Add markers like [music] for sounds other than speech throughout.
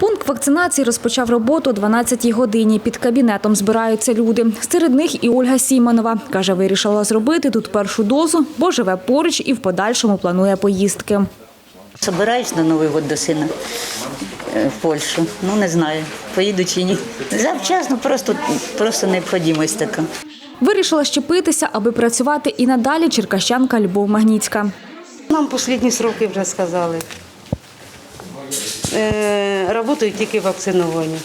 Пункт вакцинації розпочав роботу о 12-й годині. Під кабінетом збираються люди. Серед них і Ольга Сімонова. Каже, вирішила зробити тут першу дозу, бо живе поруч і в подальшому планує поїздки. Собираюсь на Новий год до сина е, в Польщу. Ну не знаю, поїду чи ні. Завчасно, просто, просто необхідність така. Вирішила щепитися, аби працювати і надалі черкащанка Любов Магніцька. Нам останні сроки вже сказали. Е, Работають тільки вакциновані.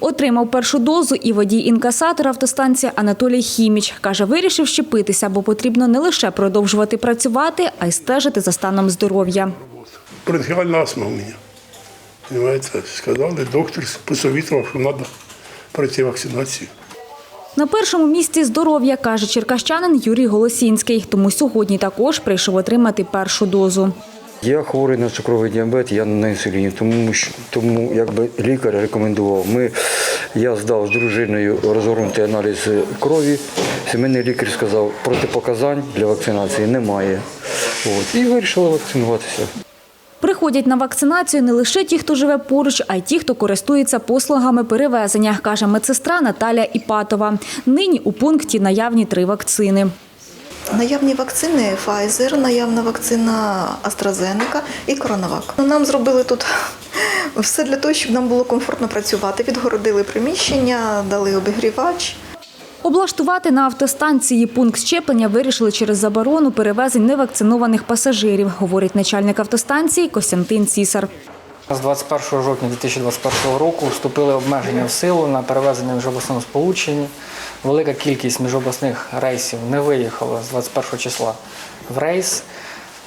Отримав першу дозу і водій-інкасатор автостанції Анатолій Хіміч. Каже, вирішив щепитися, бо потрібно не лише продовжувати працювати, а й стежити за станом здоров'я. Бронхиальная астма у меня. Понимаете, сказали, доктор посоветовал, что надо пройти вакцинацию. На першому місці здоров'я, каже черкащанин Юрій Голосінський. Тому сьогодні також прийшов отримати першу дозу. Я хворий на цукровий діабет, я на інсуліні, тому тому якби лікар рекомендував. Ми, я здав з дружиною розгорнутий аналіз крові. Сімейний лікар сказав, протипоказань для вакцинації немає. От, і вирішили вакцинуватися. Приходять на вакцинацію не лише ті, хто живе поруч, а й ті, хто користується послугами перевезення, каже медсестра Наталя Іпатова. Нині у пункті наявні три вакцини. Наявні вакцини Pfizer, наявна вакцина AstraZeneca і CoronaVac. Нам зробили тут [laughs] все для того, щоб нам було комфортно працювати. Відгородили приміщення, дали обігрівач. Облаштувати на автостанції пункт щеплення вирішили через заборону перевезень невакцинованих пасажирів, говорить начальник автостанції Костянтин Цісар. З 21 жовтня 2021 року вступили обмеження в силу на перевезення в міжобласному сполученні. Велика кількість міжобласних рейсів не виїхала з 21 числа в рейс.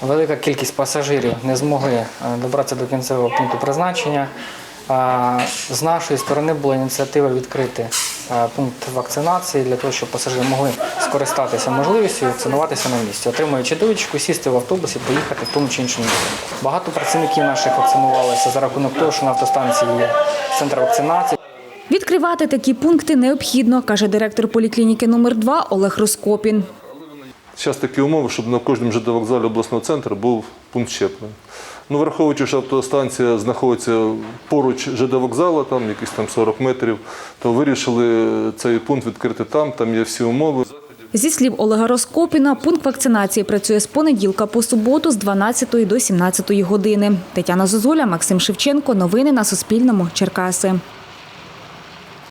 Велика кількість пасажирів не змогли е, добратися до кінцевого пункту призначення. З нашої сторони була ініціатива відкрити е, пункт вакцинації для того, щоб пасажири могли скористатися можливістю вакцинуватися на місці, отримуючи довідку, сісти в автобус і поїхати в тому чи іншому напрямку. Багато працівників наших вакцинувалися за рахунок того, що на автостанції є центр вакцинації. Відкривати такі пункти необхідно, каже директор поліклініки номер 2 Олег Роскопін. Зараз такі умови, щоб на кожному ЖД вокзалі обласного центру був пункт щеплення. Ну, враховуючи, що автостанція знаходиться поруч ЖД вокзалу, там якісь там 40 метрів, то вирішили цей пункт відкрити там, там є всі умови. Зі слів Олега Роскопіна, пункт вакцинації працює з понеділка по суботу з 12 до 17 години. Тетяна Зозуля, Максим Шевченко. Новини на Суспільному. Черкаси.